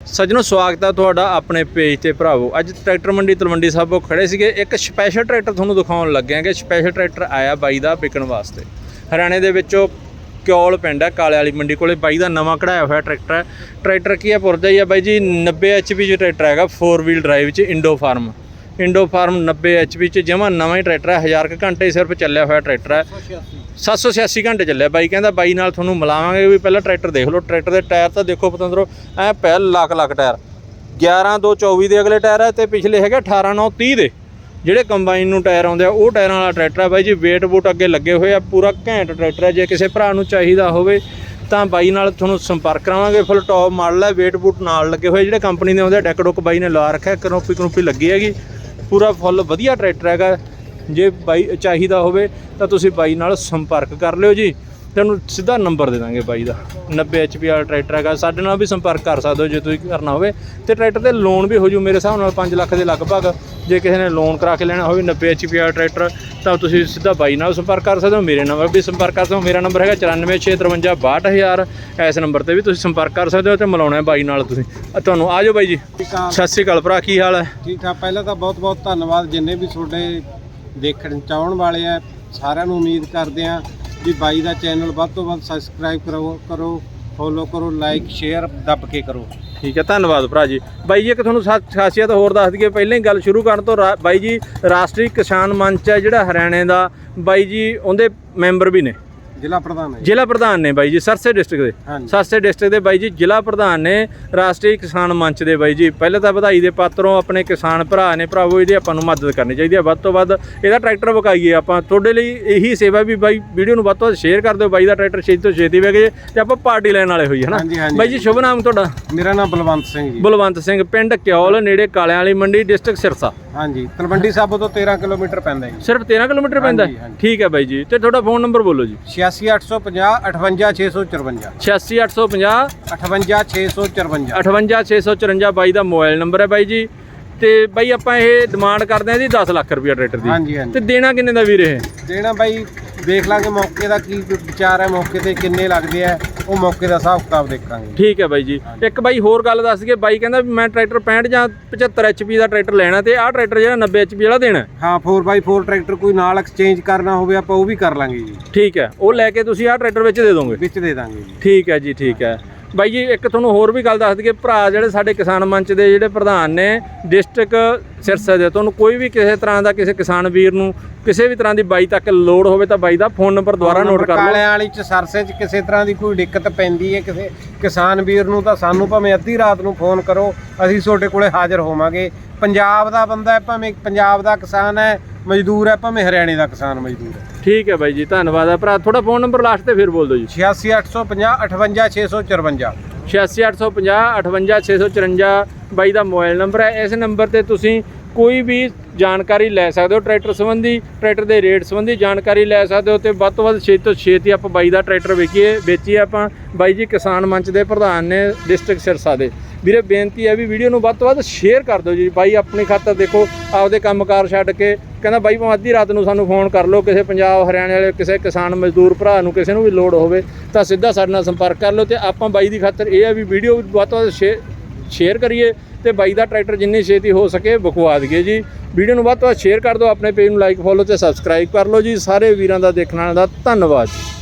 ਸੱਜਣੋ, ਸਵਾਗਤ ਹੈ ਤੁਹਾਡਾ ਆਪਣੇ ਪੇਜ ਤੇ ਭਰਾਵੋ। ਅੱਜ ਟਰੈਕਟਰ ਮੰਡੀ ਤਲਵੰਡੀ ਸਾਬੋ ਖੜੇ ਸੀਗੇ। ਇੱਕ ਸਪੈਸ਼ਲ ਟਰੈਕਟਰ ਤੁਹਾਨੂੰ ਦਿਖਾਉਣ ਲੱਗੇ ਆਂਗੇ ਸਪੈਸ਼ਲ ਟਰੈਕਟਰ ਆਇਆ ਬਾਈ ਦਾ ਵਿਕਣ ਵਾਸਤੇ। ਹਰਿਆਣੇ ਦੇ ਵਿੱਚੋਂ ਕਿਉਲ ਪਿੰਡ ਹੈ ਕਾਲੇ ਵਾਲੀ ਮੰਡੀ ਕੋਲੇ। ਬਾਈ ਦਾ ਨਵਾਂ ਕਢਾਇਆ ਹੋਇਆ ਟਰੈਕਟਰ ਹੈ ਟਰੈਕਟਰ ਕੀ ਹੈ ਪੁਰਜਾ ਹੀ ਹੈ ਬਾਈ ਜੀ। 90 ਐਚਪੀ ਚ ਟਰੈਕਟਰ ਹੈਗਾ 4 ਵੀਲ ਡਰਾਈਵ ਚ Indo Farm Indo Farm 90 HP ਚ ਜਮਾ ਨਵਾਂ ਹੀ ਟਰੈਕਟਰ ਹੈ 1000 ਕੁ ਘੰਟੇ ਸਿਰਫ ਚੱਲਿਆ ਹੋਇਆ ਟਰੈਕਟਰ ਹੈ। 786 ਘੰਟੇ ਚੱਲਿਆ। ਬਾਈ ਕਹਿੰਦਾ ਬਾਈ ਨਾਲ ਤੁਹਾਨੂੰ ਮਿਲਾਵਾਂਗੇ ਵੀ ਪਹਿਲਾਂ ਟਰੈਕਟਰ ਦੇਖ ਲਓ। ਟਰੈਕਟਰ ਦੇ ਟਾਇਰ ਤਾਂ ਦੇਖੋ ਪਤੰਦਰੋ, ਐ ਪਹਿਲ ਲੱਖ ਲੱਖ ਟਾਇਰ। 11 2 24 ਦੇ ਅਗਲੇ ਟਾਇਰ ਹੈ ਤੇ ਪਿਛਲੇ ਹੈਗੇ 18 9 30 ਦੇ। ਜਿਹੜੇ ਕੰਬਾਈਨ ਨੂੰ ਟਾਇਰ ਆਉਂਦੇ ਆ, ਉਹ ਟਾਇਰਾਂ ਵਾਲਾ ਟਰੈਕਟਰ ਆ ਬਾਈ ਜੀ। ਵੇਟ ਬੂਟ ਅੱਗੇ ਲੱਗੇ ਹੋਏ ਆ, ਪੂਰਾ ਘੈਂਟ ਟਰੈਕਟਰ ਹੈ ਜੇ ਕਿਸੇ ਭਰਾ ਨੂੰ ਚਾਹੀਦਾ ਹੋਵੇ ਤਾਂ ਬਾਈ ਨਾਲ ਤੁਹਾਨੂੰ ਸੰਪਰਕ ਕਰਾਵਾਂਗੇ। ਫੁੱਲ ਟੌਪ ਮਾਡਲ ਹੈ ਵੇਟ ਬੂਟ ਨਾਲ ਲੱਗੇ ਹੋਏ ਜਿਹੜੇ ਕੰਪਨੀ ਦੇ ਆਉਂਦੇ ਆ ਡੈਕ ਡੁੱਕ ਬਾਈ ਨੇ ਲਾ ਰੱਖਿਆ ਕਰੋਪੀ ਕਨੋਪੀ ਲੱਗੀ ਹੈਗੀ। ਪੂਰਾ ਫੁੱਲ ਵਧੀਆ ਟਰੈਕਟਰ ਹੈਗਾ। ਜੇ ਬਾਈ ਚਾਹੀਦਾ ਹੋਵੇ ਤਾਂ ਤੁਸੀਂ ਬਾਈ ਨਾਲ ਸੰਪਰਕ ਕਰ ਲਿਓ ਜੀ। ਤੁਹਾਨੂੰ ਸਿੱਧਾ ਨੰਬਰ ਦੇ ਦਾਂਗੇ ਬਾਈ ਦਾ। 90 ਐਚਪੀ ਵਾਲਾ ਟਰੈਕਟਰ ਹੈਗਾ। ਸਾਡੇ ਨਾਲ ਵੀ ਸੰਪਰਕ ਕਰ ਸਕਦੇ ਹੋ ਜੇ ਤੁਸੀਂ ਕਰਨਾ ਹੋਵੇ। ਤੇ ਟਰੈਕਟਰ ਤੇ ਲੋਨ ਵੀ ਹੋ ਜੂ ਮੇਰੇ ਹਿਸਾਬ ਨਾਲ 5 ਲੱਖ ਦੇ ਲਗਭਗ। ਜੇ ਕਿਸੇ ਨੇ ਲੋਨ ਕਰਾ ਕੇ ਲੈਣਾ ਹੋਵੇ 90 ਐਚਪੀ ਵਾਲਾ ਟਰੈਕਟਰ ਤਾਂ ਤੁਸੀਂ ਸਿੱਧਾ ਬਾਈ ਨਾਲ ਸੰਪਰਕ ਕਰ ਸਕਦੇ ਹੋ। ਮੇਰੇ ਨਾਲ ਵੀ ਸੰਪਰਕ ਕਰ ਸਕਦੇ ਹੋ। ਮੇਰਾ ਨੰਬਰ ਹੈਗਾ 9465562000 ਇਸ ਨੰਬਰ ਤੇ ਵੀ ਤੁਸੀਂ ਸੰਪਰਕ ਕਰ ਸਕਦੇ ਹੋ ਤੇ ਮਿਲਾਉਣਾ ਹੈ ਬਾਈ ਨਾਲ ਤੁਸੀਂ। ਤੁਹਾਨੂੰ ਆ ਜਾਓ ਬਾਈ ਜੀ। ਸਤਿ ਸ਼੍ਰੀ ਅਕਾਲ ਭਰਾ ਕੀ ਹਾਲ ਹੈ? ਠੀਕ ਆ। ਪਹਿਲਾਂ ਤਾਂ ਬਹੁਤ ਬਹੁਤ ਧੰਨਵਾਦ। ਜਿੰਨੇ ਵੀ ਤੁਹਾਡੇ ਦੇਖਣ ਚਾਹਣ ਵਾਲੇ ਆ ਸਾਰਿਆਂ ਨੂੰ ਉਮੀਦ ਕਰਦੇ ਆ ਜੀ ਬਾਈ ਦਾ ਚੈਨਲ ਵੱਧ ਤੋਂ ਵੱਧ ਸਬਸਕ੍ਰਾਈਬ ਕਰੋ ਕਰੋ ਫੋਲੋ ਕਰੋ ਲਾਈਕ ਸ਼ੇਅਰ ਦੱਬ ਕੇ ਕਰੋ। ਠੀਕ ਹੈ, ਧੰਨਵਾਦ ਭਰਾ ਜੀ। ਬਾਈ ਜੀ, ਇੱਕ ਤੁਹਾਨੂੰ ਸਾ- ਖਾਸੀਅਤ ਹੋਰ ਦੱਸ ਦਈਏ, ਪਹਿਲਾਂ ਹੀ ਗੱਲ ਸ਼ੁਰੂ ਕਰਨ ਤੋਂ ਰਾ- ਬਾਈ ਜੀ, ਰਾਸ਼ਟਰੀ ਕਿਸਾਨ ਮੰਚ ਹੈ ਜਿਹੜਾ ਹਰਿਆਣੇ ਦਾ। ਬਾਈ ਜੀ, ਉਹਦੇ ਮੈਂਬਰ ਵੀ ਨੇ। ਜ਼ਿਲ੍ਹਾ ਪ੍ਰਧਾਨ ਹੈ। ਜ਼ਿਲ੍ਹਾ ਪ੍ਰਧਾਨ ਨੇ ਬਾਈ ਜੀ ਸਰਸੇ ਡਿਸਟ੍ਰਿਕਟ ਦੇ। ਹਾਂਜੀ। ਸਰਸੇ ਡਿਸਟ੍ਰਿਕਟ ਦੇ ਬਾਈ ਜੀ ਜ਼ਿਲ੍ਹਾ ਪ੍ਰਧਾਨ ਨੇ ਰਾਸ਼ਟਰੀ ਕਿਸਾਨ ਮੰਚ ਦੇ ਬਾਈ ਜੀ। ਪਹਿਲੇ ਤਾਂ ਵਧਾਈ ਦੇ ਪਾਤਰੋਂ ਆਪਣੇ ਕਿਸਾਨ ਭਰਾ ਨੇ ਭਰਾਵੋ ਇਹਦੀ ਆਪਾਂ ਨੂੰ ਮਦਦ ਕਰਨੀ ਚਾਹੀਦੀ ਹੈ ਵੱਧ ਤੋਂ ਵੱਧ ਇਹਦਾ ਟਰੈਕਟਰ ਵਿਕਾਈਏ ਆਪਾਂ। ਤੁਹਾਡੇ ਲਈ ਇਹੀ ਸੇਵਾ ਵੀ ਬਾਈ ਵੀਡੀਓ ਨੂੰ ਵੱਧ ਤੋਂ ਵੱਧ ਸ਼ੇਅਰ ਕਰ ਦਿਓ। ਬਾਈ ਦਾ ਟਰੈਕਟਰ ਛੇਤੀ ਤੋਂ ਛੇਤੀ ਜੇ ਤੇ ਆਪਾਂ ਪਾਰਟੀ ਲੈਣ ਵਾਲੇ ਹੋਈ ਹਾਂਜੀ, ਹਾਂਜੀ। ਬਾਈ ਜੀ ਸ਼ੁਭ ਨਾਮ ਤੁਹਾਡਾ? ਮੇਰਾ ਨਾਮ ਬਲਵੰਤ ਸਿੰਘ ਜੀ। ਬਲਵੰਤ ਸਿੰਘ ਪਿੰਡ ਕਿਉਲ ਨੇੜੇ ਕਾਲਿਆਂ ਵਾਲੀ ਮੰਡੀ ਡਿਸਟ੍ਰਿਕਟ ਸਿਰਸਾ। ਹਾਂਜੀ ਤਲਵੰਡੀ ਸਾਬੋ ਤੋਂ 13 ਕਿਲੋਮੀਟਰ ਪੈਂਦਾ ਜੀ। ਸਿਰਫ 13 ਕਿਲੋਮੀਟਰ ਪੈਂਦਾ ਹਾਂਜੀ, ਹੈ? ਹਾਂਜੀ। ਠੀਕ ਹੈ ਬਾਈ ਜੀ ਤੇ ਤੁਹਾਡਾ ਫੋਨ ਨੰਬਰ ਬੋਲੋ ਜੀ। 86850 58654 86850 58654 58654 ਬਾਈ ਦਾ ਮੋਬਾਈਲ ਨੰਬਰ ਹੈ ਬਾਈ ਜੀ। ਤੇ ਬਾਈ ਆਪਾਂ ਇਹ ਡਿਮਾਂਡ ਕਰਦੇ ਹਾਂ ਜੀ 10 ਲੱਖ ਰੁਪਏ ਟਰੈਕਟਰ ਦੀ। ਹਾਂਜੀ ਹਾਂਜੀ। ਤੇ ਦੇਣਾ ਕਿੰਨੇ ਦਾ ਵੀਰ ਇਹ? ਦੇਣਾ ਬਾਈ ਦੇਖ ਲਾਂਗੇ ਮੌਕੇ ਦਾ ਕੀ ਵਿਚਾਰ ਹੈ ਮੌਕੇ ਤੇ ਕਿੰਨੇ ਲੱਗਦੇ ਆ ਉਹ ਮੌਕੇ ਦਾ ਹਿਸਾਬ ਕਿਤਾਬ ਦੇਖਾਂਗੇ। ਠੀਕ ਹੈ ਬਾਈ ਜੀ। ਇੱਕ ਬਾਈ ਹੋਰ ਗੱਲ ਦੱਸ ਦਈਏ ਬਾਈ ਕਹਿੰਦਾ ਵੀ ਮੈਂ ਟਰੈਕਟਰ 65 ਜਾਂ 75 ਐਚਪੀ ਦਾ ਟਰੈਕਟਰ ਲੈਣਾ ਤੇ ਆਹ ਟਰੈਕਟਰ ਜਿਹੜਾ 90 ਐਚਪੀ ਵਾਲਾ ਦੇਣਾ ਹੈ। ਹਾਂ 4x4 ਟਰੈਕਟਰ ਕੋਈ ਨਾਲ ਐਕਸਚੇਂਜ ਕਰਨਾ ਹੋਵੇ ਆਪਾਂ ਉਹ ਵੀ ਕਰ ਲਾਂਗੇ ਜੀ। ਠੀਕ ਹੈ ਉਹ ਲੈ ਕੇ ਤੁਸੀਂ ਆਹ ਟਰੈਕਟਰ ਵਿੱਚ ਦੇ ਦੋਗੇ? ਵਿੱਚ ਦੇ ਦਾਂਗੇ ਜੀ। ਠੀਕ ਹੈ ਜੀ ਠੀਕ ਹੈ। ਬਾਈ ਜੀ, ਇੱਕ ਤੁਹਾਨੂੰ ਹੋਰ ਵੀ ਗੱਲ ਦੱਸ ਦਈਏ, ਭਰਾ ਜਿਹੜੇ ਸਾਡੇ ਕਿਸਾਨ ਮੰਚ ਦੇ ਜਿਹੜੇ ਪ੍ਰਧਾਨ ਨੇ ਡਿਸਟ੍ਰਿਕਟ ਸਿਰਸਾ ਦੇ, ਤੁਹਾਨੂੰ ਕੋਈ ਵੀ ਕਿਸੇ ਤਰ੍ਹਾਂ ਦਾ ਕਿਸੇ ਕਿਸਾਨ ਵੀਰ ਨੂੰ ਕਿਸੇ ਵੀ ਤਰ੍ਹਾਂ ਦੀ ਬਾਈ ਤੱਕ ਲੋੜ ਹੋਵੇ ਤਾਂ ਬਾਈ ਦਾ ਫੋਨ ਨੰਬਰ ਦੁਬਾਰਾ ਨੋਟ ਕਰ ਲਓ। ਕਾਲਿਆਂ ਵਾਲੀ ਚ ਸਰਸੇ ਚ ਕਿਸੇ ਤਰ੍ਹਾਂ ਦੀ ਕੋਈ ਦਿੱਕਤ ਪੈਂਦੀ ਹੈ ਕਿਸੇ ਕਿਸਾਨ ਵੀਰ ਨੂੰ ਤਾਂ ਸਾਨੂੰ ਭਾਵੇਂ ਅੱਧੀ ਰਾਤ ਨੂੰ ਫੋਨ ਕਰੋ, ਅਸੀਂ ਤੁਹਾਡੇ ਕੋਲੇ ਹਾਜ਼ਰ ਹੋਵਾਂਗੇ। ਪੰਜਾਬ ਦਾ ਬੰਦਾ ਹੈ, ਭਾਵੇਂ ਪੰਜਾਬ ਦਾ ਕਿਸਾਨ ਹੈ, ਮਜ਼ਦੂਰ ਹੈ, ਭਾਵੇਂ ਹਰਿਆਣੇ ਦਾ ਕਿਸਾਨ ਮਜ਼ਦੂਰ ਹੈ। ਠੀਕ ਹੈ ਬਾਈ ਜੀ ਧੰਨਵਾਦ ਆ ਭਰਾ ਤੁਹਾਡਾ ਫੋਨ ਨੰਬਰ ਲਾਸਟ ਤੇ ਫਿਰ ਬੋਲ ਦਿਓ ਜੀ। 86850 58654 86850 58654 ਬਾਈ ਦਾ ਮੋਬਾਈਲ ਨੰਬਰ ਹੈ। ਇਸ ਨੰਬਰ ਤੇ ਤੁਸੀਂ ਕੋਈ ਵੀ ਜਾਣਕਾਰੀ ਲੈ ਸਕਦੇ ਹੋ। ਟਰੈਕਟਰ ਸੰਬੰਧੀ ਟਰੈਕਟਰ ਦੇ ਰੇਟ ਸੰਬੰਧੀ ਜਾਣਕਾਰੀ ਲੈ ਸਕਦੇ ਹੋ ਤੇ ਵੱਧ ਤੋਂ ਵੱਧ ਛੇਤੀ ਤੋਂ ਛੇਤੀ ਆਪਾਂ ਬਾਈ ਦਾ ਟਰੈਕਟਰ ਵੇਚੀਏ ਵੇਚੀਏ ਆਪਾਂ। ਬਾਈ ਜੀ ਕਿਸਾਨ ਮੰਚ ਦੇ ਪ੍ਰਧਾਨ ਨੇ ਡਿਸਟ੍ਰਿਕਟ ਸਿਰਸਾ ਦੇ। ਵੀਰੇ ਬੇਨਤੀ ਹੈ ਵੀ ਵੀਡੀਓ ਨੂੰ ਵੱਧ ਤੋਂ ਵੱਧ ਸ਼ੇਅਰ ਕਰ ਦਿਓ ਜੀ। ਬਾਈ ਆਪਣੀ ਖਾਤਰ ਦੇਖੋ ਆਪਦੇ ਕੰਮਕਾਰ ਛੱਡ ਕੇ ਕਹਿੰਦਾ ਬਾਈ ਭਾਵੇਂ ਅੱਧੀ ਰਾਤ ਨੂੰ ਸਾਨੂੰ ਫੋਨ ਕਰ ਲਓ, ਕਿਸੇ ਪੰਜਾਬ, ਹਰਿਆਣੇ ਵਾਲੇ, ਕਿਸੇ ਕਿਸਾਨ, ਮਜ਼ਦੂਰ ਭਰਾ ਨੂੰ, ਕਿਸੇ ਨੂੰ ਵੀ ਲੋੜ ਹੋਵੇ, ਤਾਂ ਸਿੱਧਾ ਸਾਡੇ ਨਾਲ ਸੰਪਰਕ ਕਰ ਲਓ ਤੇ ਆਪਾਂ ਬਾਈ ਦੀ ਖਾਤਰ ਇਹ ਹੈ ਵੀ ਵੀਡੀਓ ਵੱਧ ਤੋਂ ਵੱਧ ਸ਼ੇਅਰ ਸ਼ੇਅਰ ਕਰੀਏ ਤੇ ਬਾਈ ਦਾ ਟਰੈਕਟਰ ਜਿੰਨੀ ਛੇਤੀ ਹੋ ਸਕੇ ਵਿਖਵਾ ਦਈਏ ਜੀ। ਵੀਡੀਓ ਨੂੰ ਵੱਧ ਤੋਂ ਵੱਧ ਸ਼ੇਅਰ ਕਰ ਦਿਓ, ਆਪਣੇ ਪੇਜ ਨੂੰ ਲਾਈਕ ਫੋਲੋ ਤੇ ਸਬਸਕ੍ਰਾਈਬ ਕਰ ਲਓ ਜੀ। ਸਾਰੇ ਵੀਰਾਂ ਦਾ ਦੇਖਣ ਵਾਲਿਆਂ ਦਾ ਧੰਨਵਾਦ ਜੀ।